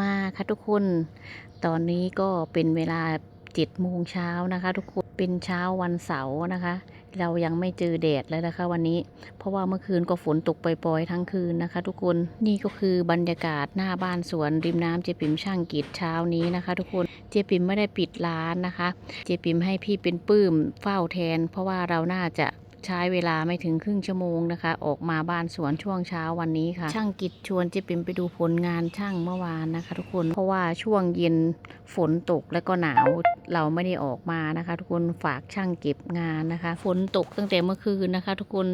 มาค่ะทุกคน ตอนนี้ก็เป็นเวลาเจ็ดโมงเช้านะคะ ทุกคน เป็นเช้าวันเสาร์นะคะ เรายังไม่เจอแดดเลยนะคะวันนี้ เพราะว่าเมื่อคืนก็ฝนตกปล่อยๆทั้งคืนนะคะ ทุกคน นี่ก็คือบรรยากาศหน้าบ้านสวนริมน้ำเจปิมช่างกีดเช้านี้นะคะ ทุกคน เจปิมไม่ได้ปิดร้านนะคะ เจปิมให้พี่เป็นปื้มเฝ้าแทน เพราะว่าเราน่าจะ ใช้เวลาไม่ถึงครึ่งชั่วโมงนะคะ ออกมาบ้านสวนช่วงเช้าวันนี้ค่ะ ช่างกิจชวนเจปิมไปดูผลงานช่างเมื่อวานนะคะ ทุกคนเพราะว่าช่วงเย็นฝนตกแล้วก็หนาวเราไม่ได้ออกมานะคะ ทุกคนฝากช่างเก็บงานนะคะ ฝนตกตั้งแต่เมื่อคืนนะคะ ทุกคน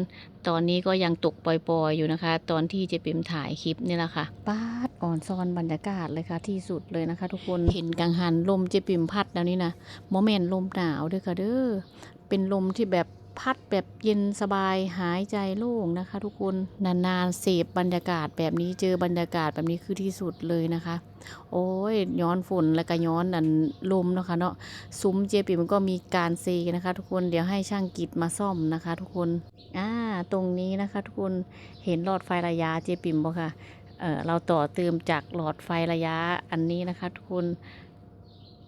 ตอนนี้ก็ยังตกปล่อยๆอยู่นะคะ ตอนที่เจปิมถ่ายคลิปนี่แหละค่ะป้าดอ่อนซอนบรรยากาศเลยค่ะที่สุดเลยนะคะ ทุกคนเห็นกังหันลมเจปิมพัดแล้วนี่นะโมเมนลมหนาวด้วยค่ะเด้อเป็นลมที่แบบ พัดแบบเย็นสบายหายใจโล่งนะคะ ทุกคนนานๆเสพบรรยากาศแบบนี้เจอบรรยากาศแบบนี้คือที่สุดเลยนะคะ โอ้ยย้อนฝนแล้วก็ย้อนนันลมนะคะเนาะซุ้มเจปิมก็มีการเซนะคะ ทุกคนเดี๋ยวให้ช่างกิจมาซ่อมนะคะ ทุกคนอ่าตรงนี้นะคะ ทุกคนเห็นหลอดไฟระยะเจปิมบ่ค่ะเออเราต่อเติมจากหลอดไฟระยะอันนี้นะคะ ทุกคน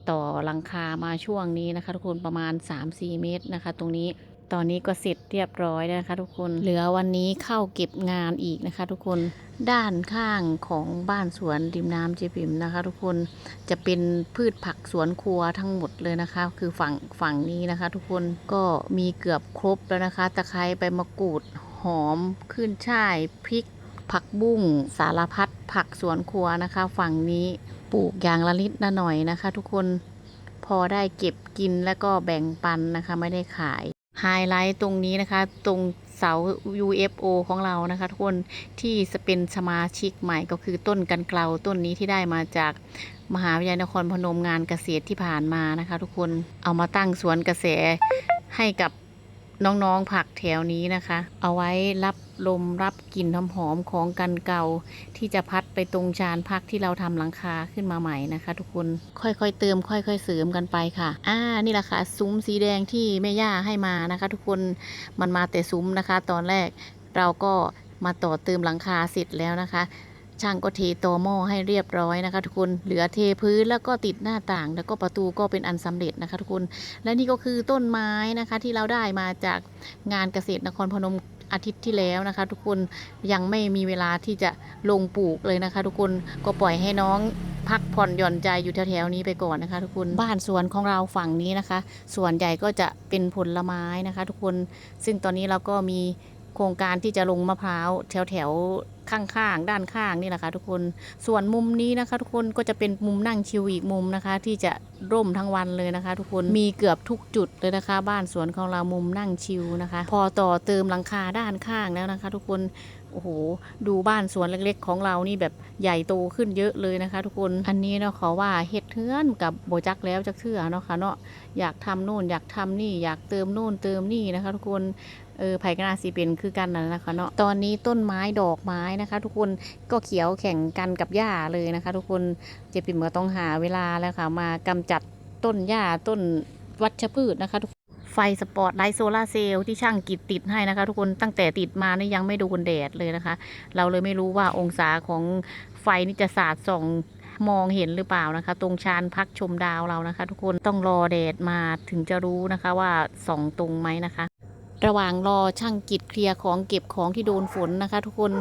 ต่อหลังคามาช่วงนี้นะคะ ทุกคนประมาณ 3-4 เมตรนะคะ ตรงนี้ ตอนนี้ก็เสร็จเรียบร้อยแล้วนะคะ ทุกคน เหลือวันนี้เข้าเก็บงานอีกนะคะ ทุกคน ด้านข้างของบ้านสวนริมน้ำเจปิมนะคะ ทุกคน จะเป็นพืชผักสวนครัวทั้งหมดเลยนะคะ คือฝั่งฝั่งนี้นะคะ ทุกคน ก็มีเกือบครบแล้วนะคะ ตะไคร้ใบมะกรูด หอม ขึ้นช่าย พริก ผักบุ้ง สารพัดผักสวนครัวนะคะ ฝั่งนี้ปลูกอย่างละนิดละหน่อยนะคะ ทุกคนพอได้เก็บกินแล้วก็แบ่งปันนะคะ ไม่ได้ขาย ไฮไลท์ตรงนี้นะคะ ตรงเสา UFO ของเรานะคะทุกคนที่จะเป็นสมาชิกใหม่ก็คือต้นกันเกลาต้นนี้ที่ได้มาจากมหาวิทยาลัยนครพนมงานเกษตรที่ผ่านมานะคะ ทุกคนเอามาตั้งสวนกระแสให้กับน้องๆผักแถวนี้นะคะ เอาไว้รับ ลมรับกลิ่นหอมๆของกันเก่า ที่จะพัดไปตรงชานพักที่เราทำหลังคาขึ้นมาใหม่นะคะ ทุกคนค่อยๆเติม ค่อย ๆ เสริมกันไปค่ะ อ่านี่แหละค่ะซุ้มสีแดงที่แม่ย่าให้มานะคะ ทุกคนมันมาแต่ซุ้มนะคะ ตอนแรกเราก็มาต่อเติมหลังคาเสร็จแล้วนะคะช่างก็เทตอหม้อให้เรียบร้อยนะคะ ทุกคน เหลือเทพื้นแล้วก็ติดหน้าต่าง แล้วก็ประตูก็เป็นอันสำเร็จนะคะ ทุกคน และนี่ก็คือต้นไม้นะคะที่เราได้มาจากงานเกษตรนครพนม อาทิตย์ที่แล้วนะคะ ทุกคนยังไม่มีเวลาที่จะลงปลูกเลยนะคะ ทุกคนก็ปล่อยให้น้องพักผ่อนหย่อนใจอยู่แถวๆนี้ไปก่อนนะคะ ทุกคนบ้านสวนของเราฝั่งนี้นะคะ ส่วนใหญ่ก็จะเป็นผลไม้นะคะ ทุกคนซึ่งตอนนี้เราก็มีโครงการที่จะลงมะพร้าวแถวๆข้างๆ ด้านข้างนี่แหละค่ะทุกคน ส่วนมุมนี้นะคะ ทุกคนก็จะเป็นมุมนั่งชิวอีกมุมนะคะ ที่จะร่มทั้งวันเลยนะคะ ทุกคนมีเกือบทุกจุดเลยนะคะ บ้านสวนของเรามุมนั่งชิวนะคะ พอต่อเติมหลังคาด้านข้างแล้วนะคะ ทุกคนโอ้โห ดูบ้านสวนเล็กๆ ของเรานี่แบบใหญ่โตขึ้นเยอะเลยนะคะ ทุกคน อันนี้เนาะขอว่าเฮ็ดเทือนกับโบจักแล้วจักเทื่อเนาะค่ะเนาะ อยากทำโน่นอยากทำนี่อยากเติมโน่นเติมนี่นะคะ ทุกคน เออไผ่กนาสีเป็นคือกันนั่นแหละนะคะเนาะ ตอนนี้ต้นไม้ดอกไม้นะคะ ทุกคนก็เขียวแข่งกันกับหญ้าเลยนะคะ ทุกคนเจปิมก็ต้องหาเวลาแล้วค่ะ มากำจัดต้นหญ้าต้นวัชพืชนะคะทุกไฟสปอตไลท์โซลาร์เซลล์ที่ช่างกิดติดให้นะคะ ทุกคนตั้งแต่ติดมานี่ยังไม่โดนแดดเลยนะคะ เราเลยไม่รู้ว่าองศาของไฟนี่จะสาดส่องมองเห็นหรือเปล่านะคะ ตรงชานพักชมดาวเรานะคะ ทุกคนต้องรอแดดมาถึงจะรู้นะคะว่าส่องตรงไหมนะคะ ระหว่างรอช่างกิจเคลียร์ของเก็บของที่โดนฝนนะคะ ทุกคน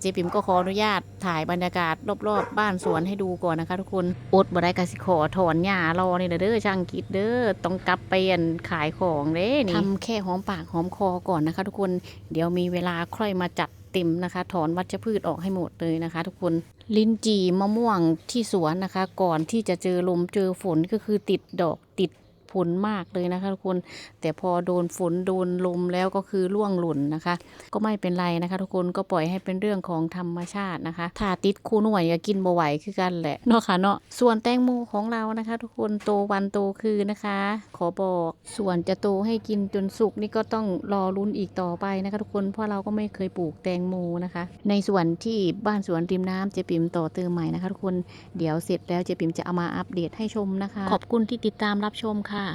เจ๊ปิมก็ขออนุญาตถ่ายบรรยากาศรอบๆบ้านสวนให้ดูก่อนนะคะ ทุกคนอดบ่ได้กสิขอถอนหญ้ารอนี่เด้อช่างกิจเด้อต้องกลับไปอันขายของเด้นี่ทำแค่หอมปากหอมคอก่อนนะคะ ทุกคนเดี๋ยวมีเวลาค่อยมาจัดเต็มนะคะ ถอนวัชพืชออกให้หมดเลยนะคะ ทุกคนลิ้นจี่มะม่วงที่สวนนะคะ ก่อนที่จะเจอลมเจอฝนก็คือติดดอกติด ผลมากเลยนะคะทุกคน แต่พอโดนฝนโดนลมแล้วก็คือร่วงหล่นนะคะ ก็ไม่เป็นไรนะคะ ทุกคนก็ปล่อยให้เป็นเรื่องของธรรมชาตินะคะถ้าติดคู่หน่วยก็กินบ่ไหวคือกันแหละเนาะค่ะเนาะส่วนแตงโมของเรานะคะ ทุกคนโตวันโตคืนนะคะ ขอบอกส่วนจะโตให้กินจนสุกนี่ก็ต้องรอลุ้นอีกต่อไปนะคะทุกคนเพราะเราก็ไม่เคยปลูกแตงโมนะคะ ในส่วนที่บ้านสวนริมน้ำเจปิมต่อเติมใหม่นะคะทุกคนเดี๋ยวเสร็จแล้วเจปิมจะเอามาอัปเดตให้ชมนะคะ ขอบคุณที่ติดตามรับชมค่ะ